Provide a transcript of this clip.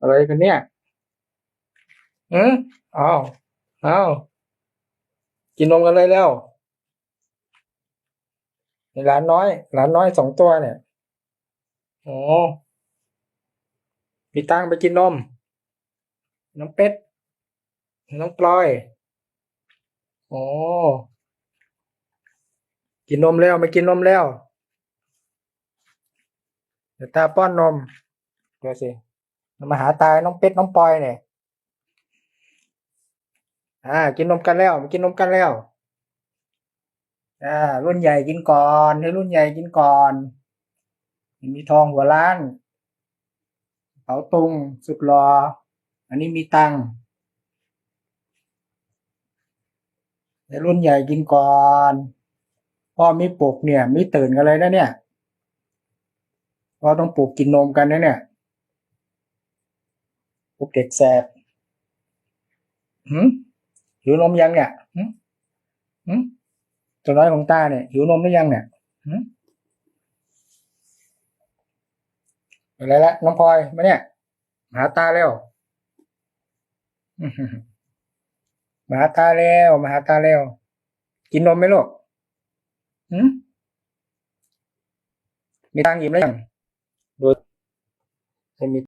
อะไรกันเนี่ยอืมอ้าวอ้าวกินนมกันเลยแล้วหลานน้อย หลานน้อยสองตัวเนี่ยโอ้มีตังไปกินนม น้องเป็ด น้องปลอยโอ้กินนมแล้วไม่กินนมแล้ว เดี๋ยวตาป้อนนมเดี๋ยวสิ มาหาตายน้องเป็ดน้องปอยเนี่ยอ่า กินนมกันแล้วกินนมกันแล้วอ่า รุ่นใหญ่กินก่อนให้รุ่นใหญ่กินก่อน มีทองหัวล้านเป๋าตุงสุดรอ อันนี้มีตังค์ให้รุ่นใหญ่กินก่อนพ่อมีปลุกเนี่ยมีตื่นกันเลยนะเนี่ยพ่อต้องปลุกกินนมกันนะเนี่ย ปลุกเด็กแสบหืมหิวนมยังเนี่ยหืมหืมตัวน้อยของตาเนี่ยหิวนมหรือยังเนี่ยหืมอะไรละน้องพลอยมาเนี่ยมาหาตาแล้วมาหาตาแล้วมาหาตาแล้ว กินนมไหมลูกหืมมีตังค์อิ่มแล้วยังดูให้มี